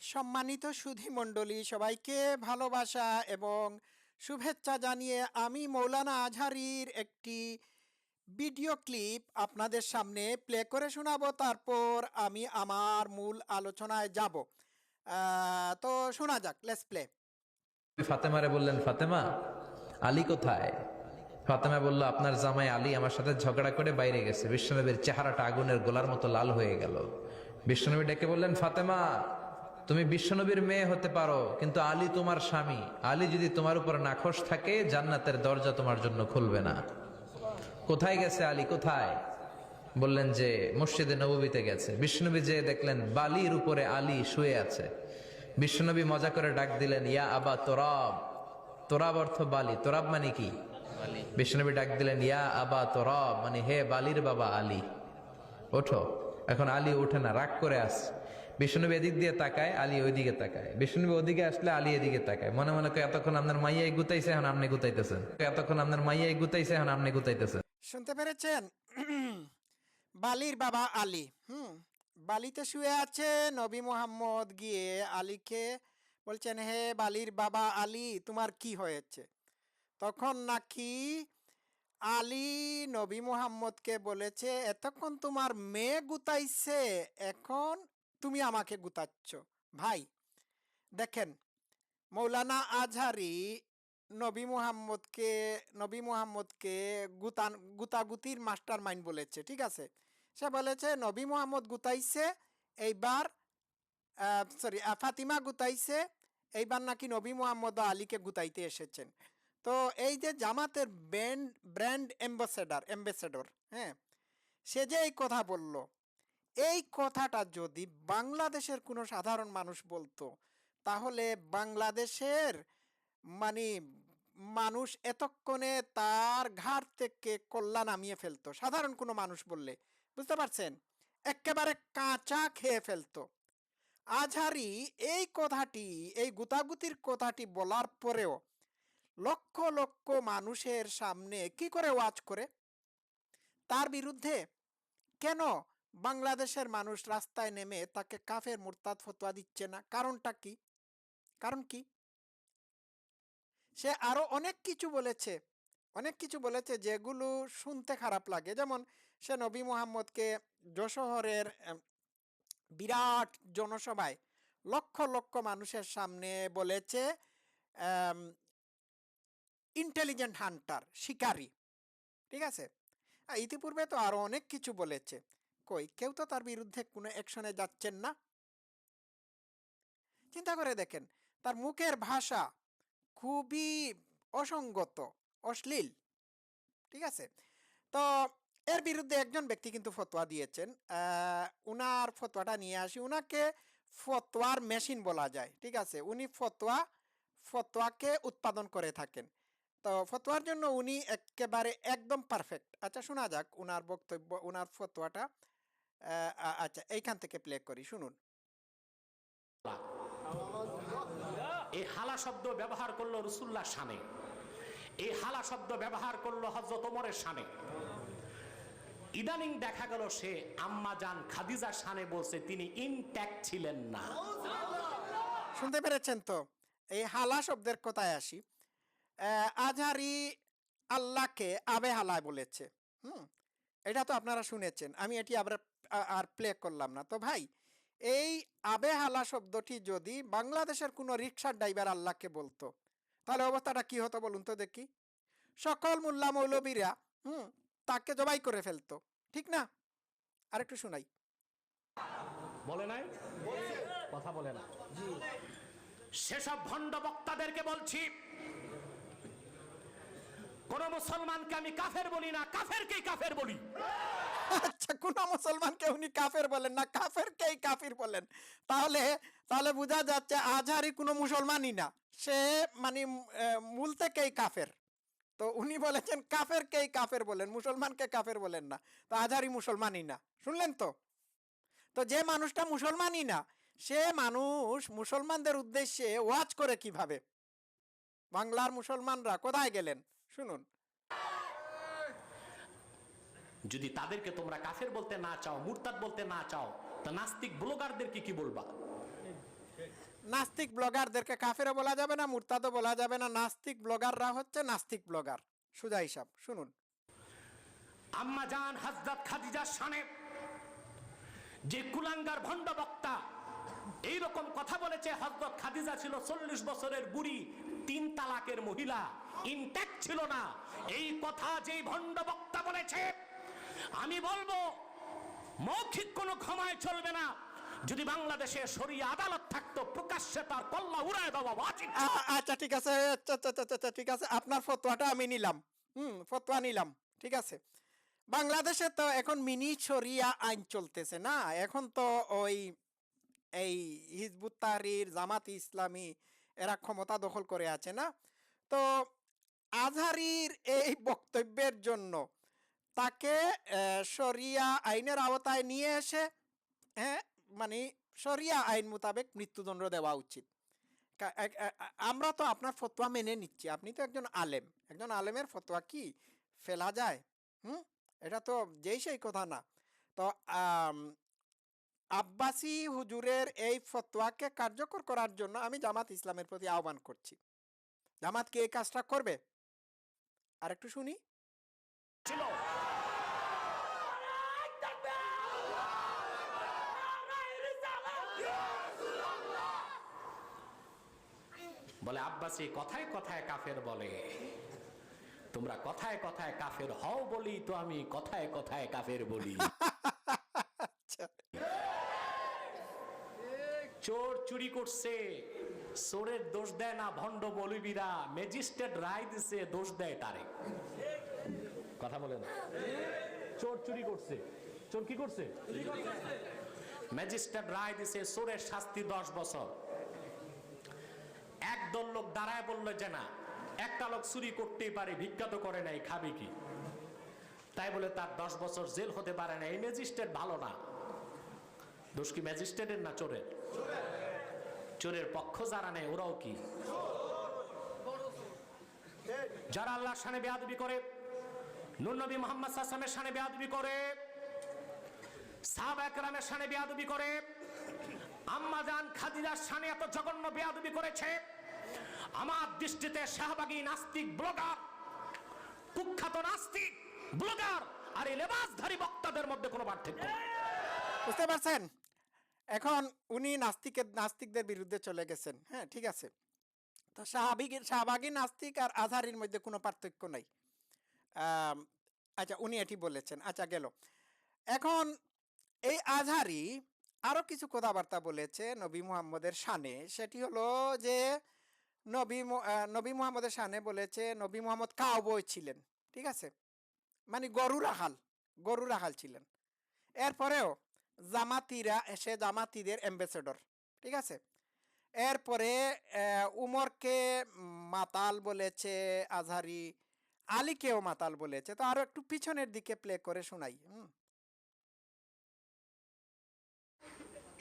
সম্মানিত সুধী মণ্ডলী, সবাইকে ভালোবাসা এবং শুভেচ্ছা জানিয়ে আমি মৌলানা আজহারির একটি ভিডিও ক্লিপ আপনাদের সামনে প্লে করে শোনাবো। তারপর আমি আমার মূল আলোচনায় যাব। তো শোনা যাক লেটস প্লে ফাতেমারে বললেন, ফাতেমা, আলী কোথায়? ফাতেমা বলল, আপনার জামাই আলী আমার সাথে ঝগড়া করে বাইরে গেছে। বিশ্বনবীর চেহারাটা আগুনের গোলার মতো লাল হয়ে গেল। বিশ্বনবী ডেকে বললেন, ফাতেমা তুমি বিশ্বনবীর মেয়ে হতে পারো কিন্তু আলী তোমার স্বামী। আলী যদি তোমার উপর নাখোশ থাকে জান্নাতের দরজা তোমার জন্য খুলবে না। কোথায় গেছে আলী? কোথায়? বললেন যে মসজিদে নবীতে গেছে। বিষ্ণুনবী যে দেখলেন বালির উপরে আলী শুয়ে আছে। বিষ্ণুনবী মজা করে ডাক দিলেন ইয়া আবা তোরাব। তোরাব অর্থ বালি। তোরাব মানে কি? বিষ্ণুনবী ডাক দিলেন ইয়া আবা তোরাব মানে হে বালির বাবা আলী। ওঠো। এখন আলী ওঠে না রাগ করে আস। বিষ্ণুনবী এদিক দিয়ে তাকায়, আলী ওইদিকে তাকায়। বিষ্ণুনবী ওদিকে আসলে আলী এদিকে তাকায়। মনে মনে এতক্ষণ আপনার মাইয়াই গুতাইছে, এখন আপনি গুতাইতেছেন। এতক্ষণ আপনার মাইয়াই গুতাইছে, এখন আপনি গুতাইতেছেন। শুনতে পেরেছেন? বালির বাবা আলী। হুম, বালিতে শুয়ে আছে নবী মোহাম্মদ। গিয়ে আলীকে বলছেন, হে বালির বাবা আলী, তোমার কি হয়েছে? তখন নাকি আলী নবী মুহাম্মদকে বলেছে, এতক্ষণ তোমার মেয়ে গুতাইছে, এখন তুমি আমাকে গুতাচ্ছ। ভাই, দেখেন, মৌলানা আজহারি নবী মুহাম্মদকে নবী মুহাম্মদকে গুতান, গুতাগুতির মাস্টার মাইন্ড বলেছে, ঠিক আছে? সে বলেছে, নবী মুহাম্মদ গুতাইছে, এইবার সরি ফাতিমা গুতাইছে, এইবার নাকি নবী মুহাম্মদ আলীকে গুতাইতে এসেছেন। তো এই যে জামাতের ব্যান্ড, ব্র্যান্ড অ্যাম্বাসেডার, অ্যাম্বাসেডর হ্যাঁ সে যে এই কথা বলল এই কথাটা যদি বাংলাদেশের কোনো সাধারণ মানুষ বলতো, তাহলে বাংলাদেশের মানে মানুষ এতক্ষণে তার ঘাট থেকে কল্যাণ নামিয়ে ফেলতো। সাধারণ কোনো মানুষ বললে, বুঝতে পারছেন? একেবারে কাঁচা খেয়ে ফেলতো। আজহারি এই কথাটি, এই গুতাগুতির কথাটি বলার পরেও লক্ষ লক্ষ মানুষের সামনে কি করে ওয়াজ করে? তার বিরুদ্ধে? কেন? বাংলাদেশের মানুষ রাস্তায় নেমে তাকে কাফের মুরতাদ ফতোয়া দিচ্ছে না। কারণটা কি? কারণ কি? সে আরও অনেক কিছু বলেছে। অনেক কিছু বলেছে যেগুলো শুনতে খারাপ লাগে। যেমন সে নবী মুহাম্মদকে যশোহরের বিরাট জনসভায় লক্ষ লক্ষ মানুষের সামনে বলেছে ইন্টেলিজেন্ট হান্টার শিকারী। ঠিক আছে? ইতিপূর্বে তো আরও অনেক কিছু বলেছে। কই? কেউ তো তার বিরুদ্ধে কোনো অ্যাকশনে যাচ্ছেন না। চিন্তা করে দেখেন, তার মুখের ভাষা খুবই অসঙ্গত, অশ্লীল, ঠিক আছে? তো এর বিরুদ্ধে একজন ব্যক্তি কিন্তু ফতোয়া দিয়েছেন। উনার ফতোয়াটা নিয়ে আসি। উনাকে ফতোয়ার মেশিন বলা যায়, ঠিক আছে? উনি ফতোয়া, ফতোয়াকে উৎপাদন করে থাকেন। তো ফতোয়ার জন্য উনি একেবারে একদম পারফেক্ট আচ্ছা শোনা যাক, উনার বক্তব্য, উনার ফতোয়াটা আচ্ছা এইখান থেকে প্লে করি শুনুন। এই হালা শব্দ ব্যবহার করল রসুল্লাহ শানে। এই হালা শব্দ ব্যবহার করল হজরত ওমরের শানে। ইদানিং দেখা গেল সে আম্মা জান খাদিজা শানে বলছে তিনি ইনট্যাক্ট ছিলেন না। শুনতে পেরেছেন তো? এই হালা শব্দের কথায় আসি। আজহারি আল্লাহকে আবে হালায় বলেছে। হুম এটা তো আপনারা শুনেছেন। আমি এটি আবার আর প্লে করলাম না। তো ভাই, এই আবে হালা শব্দটি যদি বাংলাদেশের কোনো রিক্সার ড্রাইভার আল্লাহকে বলতো, তাহলে অবস্থাটা কি হতো বলুন তো দেখি? সকল মোল্লা মৌলবীরা, হুম, তাকে জবাই করে ফেলতো, ঠিক না? আরেকটু শোনাই। বলে নাই? কথা বলে না। সেসব ভণ্ড বক্তাদেরকে বলছি, কোন মুসলমানকে আমি কাফের বলি না, কাফেরকেই কাফের বলি। আচ্ছা কোন মুসলমানকে উনি কাফের বলেন? না কাফেরকেই কাফির বলেন? তাহলে তাহলে বোঝা যাচ্ছে আজহারি কোনো মুসলমানই না। সে মানে মূল থেকেই কাফের? তো উনি বলেছেন কাফেরকেই কাফের বলেন? মুসলমানকে কাফের বলেন না। তো আজহারি মুসলমানই না। শুনলেন তো? তো যে মানুষটা মুসলমানই না, সে মানুষ মুসলমানদের উদ্দেশ্যে ওয়াজ করে কীভাবে? বাংলার মুসলমানরা কোথায় গেলেন? শুনুন। যদি তাদেরকে তোমরা কাফের বলতে না চাও মুরতাদ বলতে না চাও তা নাস্তিক ব্লগারদেরকে কি বলবা? নাস্তিক ব্লগারদেরকে কাফেরও বলা যাবে না মুরতাদও বলা যাবে না। নাস্তিক ব্লগাররা হচ্ছে নাস্তিক ব্লগার। সুজা হিসাব শুনুন। আম্মা জান হজরত খাদিজার শানে যে কুলাঙ্গার ভণ্ড বক্তা এইরকম কথা বলেছে হজরত খাদিজা ছিল চল্লিশ বছরের বুড়ি তিন তালাকের মহিলা ইনট্যাক্ট ছিল না। এই কথা যেই ভণ্ড বক্তা বলেছে আমি বলব, মৌখিক কোনো ক্ষমায় চলবে না। যদি বাংলাদেশে সরিয়ে আদালত থাকতো, প্রকাশ্যে তার কল্লা উড়ায় দেওয়া আচ্ছা ঠিক আছে ঠিক আছে, আপনার ফতোয়াটা আমি নিলাম। হুম, ফতোয়া নিলাম, ঠিক আছে। বাংলাদেশে তো এখন মিনি শরিয়া আইন চলতেছে না। এখন তো ওই, এই হিজবুত তাহরির, জামাত ইসলামী, এরা ক্ষমতা দখল করে আছে না। তো আজহারির এই বক্তব্যের জন্য তাকে শরিয়া আইনের আওতায় নিয়ে এসে হ্যাঁ মানে শরিয়া আইন মোতাবেক মৃত্যুদণ্ড দেওয়া উচিত। আমরা তো আপনার ফতোয়া মেনে নিচ্ছি। আপনি তো একজন আলেম। একজন আলেমের ফতোয়া কি ফেলা যায়? হুম? এটা তো যেই সেই কথা না। তো আব্বাসি হুজুরের এই ফতোয়াকে কার্যকর করার জন্য আমি জামাত ইসলামের প্রতি আহ্বান করছি। জামাত কি এই কাজটা করবে? আর একটু শুনি বলে আব্বাসি কথায় কথায় কাফের বলে। তোমরা কথায় কথায় কাফের হও বলি তো আমি কথায় কথায় কাফের বলি। আচ্ছা। চোর চুরি করছে চোরের দোষ দেয় না ভণ্ড বলিবিরা ম্যাজিস্ট্রেট রায় দিছে দোষ দেয় তারে। কথা বলে না। চোর চুরি করছে। চোর কি করছে? ম্যাজিস্ট্রেট রায় দিছে চোরের শাস্তি দশ বছর। একদল লোক দাঁড়ায় বলল, যে না, একটা লোক চুরি করতেই পারে ভিক্ষা তো করে নাই, খাবে কি? তাই বলে, তার দশ বছর জেল হতে পারে না, এই ম্যাজিস্ট্রেট ভালো না। দোষ কি ম্যাজিস্ট্রেটের না চোরের? চোরের পক্ষ যারা নেয়, ওরাও কি? যারা আল্লাহর সানে বেয়াদবি করে নুনবী মোহাম্মদ সাসলামের সানে বেয়াদবি করে, সাহাবা একরামের সানে বেয়াদবি করে, আম্মা জান খাদিজার সানে এত জঘন্য বেয়াদবি করেছে আমার দৃষ্টিতে শাহবাগী নাস্তিক ব্লগার, কুখ্যাত নাস্তিক, ব্লগার আর এই লেবাসধারী বক্তাদের মধ্যে কোনো পার্থক্য। বুঝতে পারছেন? এখন উনি নাস্তিকের, নাস্তিকদের বিরুদ্ধে চলে গেছেন। হ্যাঁ ঠিক আছে। তো শাহবাগী শাহবাগী নাস্তিক আর আজহারির মধ্যে কোনো পার্থক্য নাই। আচ্ছা উনি এটি বলেছেন। আচ্ছা গেল। এখন এই আজহারি আরও কিছু কথাবার্তা বলেছে নবী মুহাম্মদের শানে। সেটি হলো যে নবী নবী মোহাম্মদের শানে বলেছে, নবী মুহাম্মদ কাউবয় ছিলেন। ঠিক আছে? মানে গরু রাখাল গরু রাখাল ছিলেন। এরপরেও জামাতিরা এসে জামাতিদের অ্যাম্বাসেডর ঠিক আছে? এরপরে উমরকে মাতাল বলেছে, আজহারি আলীকেও মাতাল বলেছে। তো আরও একটু পিছনের দিকে প্লে করে শোনাই, হুম?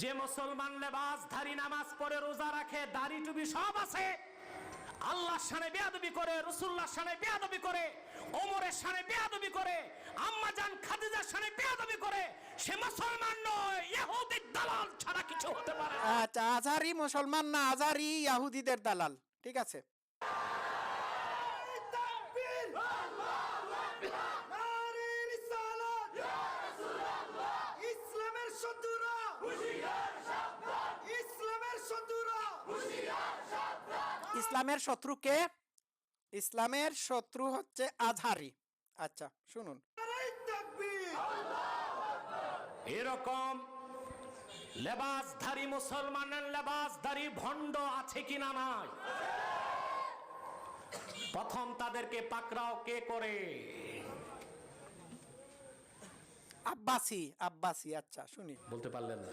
যে মুসলমান লেবাস ধারী নামাজ পড়ে রোজা রাখে দাড়ি টুপি সব আছে। আল্লাহ সানে বেয়াদবি করে রসুল্লাহ সানে বেয়াদবি করে ওমরের সানে বেয়াদবি করে আম্মা জান খাদিজার সানে বেয়াদবি করে সে মুসলমান নয় ইহুদির দালাল ছাড়া কিছু হতে পারে আচ্ছা আজহারি মুসলমান না আজহারি ইয়াহুদিদের দালাল ঠিক আছে? ইসলামের শত্রুরা ইসলামের শত্রুরা ইসলামের শত্রু কে? ইসলামের শত্রু হচ্ছে আজহারি। আচ্ছা শুনুন। এরকম লেবাসধারী মুসলমানের লেবাসধারী ভণ্ড আছে কিনা নাই? প্রথম তাদেরকে পাকড়াও কে করে? আব্বাসি আব্বাসি আচ্ছা শুনি। বলতে পারলেন না।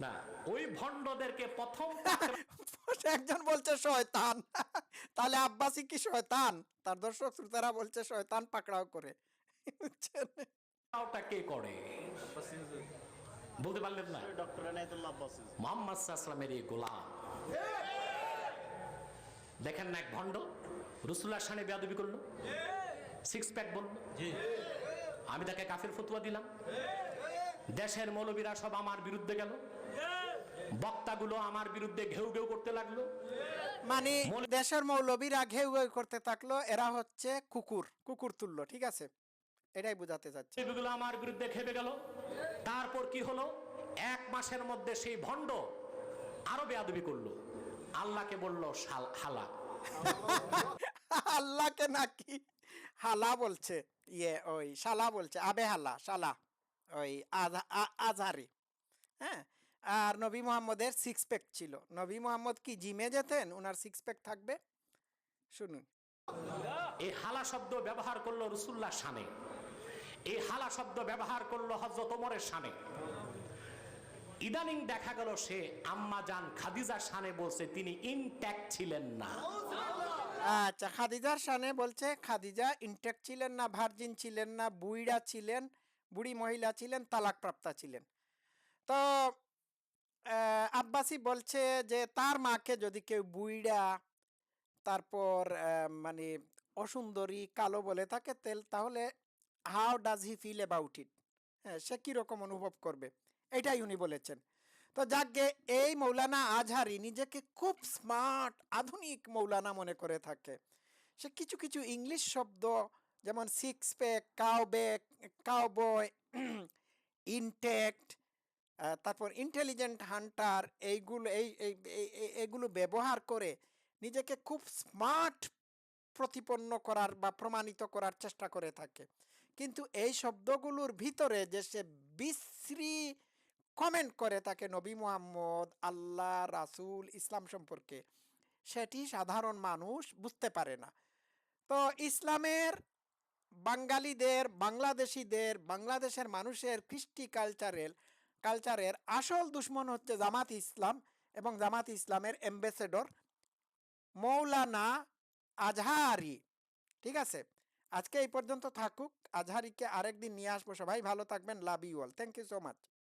না ওই ভণ্ডদেরকে প্রথম একজন বলছে শয়তান। তাহলে আব্বাসি কি শয়তান? তার দর্শক শ্রোতারা বলছে শয়তান পাকড়াও করে। ওটা কে করে? বলতে পারলেন না? ডক্টর এনায়েতুল্লাহ আব্বাসী মোহাম্মদ সাল্লামের এই গোলাম। দেখেন না এক ভণ্ড? রসুল্লাহ সানে বেয়াদবি করল? সিক্স প্যাক বলল? আমি তাকে কাফের ফতুয়া দিলাম। দেশের মৌলবীরা সব আমার বিরুদ্ধে গেল। বক্তাগুলো আমার বিরুদ্ধে ঘেউ ঘেউ করতে লাগল। মানে দেশের মৌলবীরা ঘেউ ঘেউ করতে থাকল এরা হচ্ছে কুকুর কুকুর তুললো ঠিক আছে? এটাই বোঝাতে চাচ্ছে। এগুলো আমার বিরুদ্ধে খেপে গেল। তারপর কি হলো? এক মাসের মধ্যে সেই ভণ্ড আরও বেয়াদবি করল। আল্লাহকে বলল শাল- হালা। আল্লাহকে নাকি হালা বলছে ইয়ে ওই শালা বলছে আবে হালা শালা ওই আজা- আজহারি। হ্যাঁ? আর নবী মোহাম্মদের সিক্স প্যাক ছিল। নবী মোহাম্মদ কি জিমে যেতেন? ওনার সিক্স প্যাক থাকবে? শুনুন। এই হালা শব্দ ব্যবহার করল রসুল্লাহ শানে এই হালা শব্দ ব্যবহার করল হজরত ওমরের শানে ইদানিং দেখা গেল সে আম্মা জান খাদিজা শানে বলছে তিনি ইনট্যাক্ট ছিলেন না। আচ্ছা খাদিজার সানে বলছে খাদিজা ইনটেক্ট ছিলেন না ভার্জিন ছিলেন না বুইড়া ছিলেন বুড়ি মহিলা ছিলেন তালাকপ্রাপ্তা ছিলেন। তো আব্বাসি বলছে যে, তার মাকে যদি কেউ বুইড়া, তারপর মানে অসুন্দরী, কালো বলে থাকে, তেল, তাহলে how does he feel about it হ্যাঁ সে কীরকম অনুভব করবে? এটাই উনি বলেছেন। তো যাকে এই মৌলানা আজহারি নিজেকে খুব স্মার্ট আধুনিক মৌলানা মনে করে থাকে। সে কিছু কিছু ইংলিশ শব্দ, যেমন six pack cow back cowboy intact তারপর ইন্টেলিজেন্ট হান্টার এইগুলো, এই এগুলো ব্যবহার করে নিজেকে খুব স্মার্ট প্রতিপন্ন করার বা প্রমাণিত করার চেষ্টা করে থাকে। কিন্তু এই শব্দগুলোর ভিতরে যে সে বিশ্রী কমেন্ট করে তাকে নবী মোহাম্মদ, আল্লাহ, রাসুল, ইসলাম সম্পর্কে, সেটি সাধারণ মানুষ বুঝতে পারে না। তো ইসলামের বাঙালিদের, বাংলাদেশিদের, বাংলাদেশের মানুষের কৃষ্টি কালচারের কালচারের আসল দুশ্মন হচ্ছে জামাত ইসলাম এবং জামাত ইসলামের অ্যাম্বাসেডর মৌলানা আজহারি। ঠিক আছে? আজকে এই পর্যন্ত থাকুক। আজহারিকে আরেকদিন নিয়ে আসব সবাই। ভালো থাকবেন। Love you all thank you so much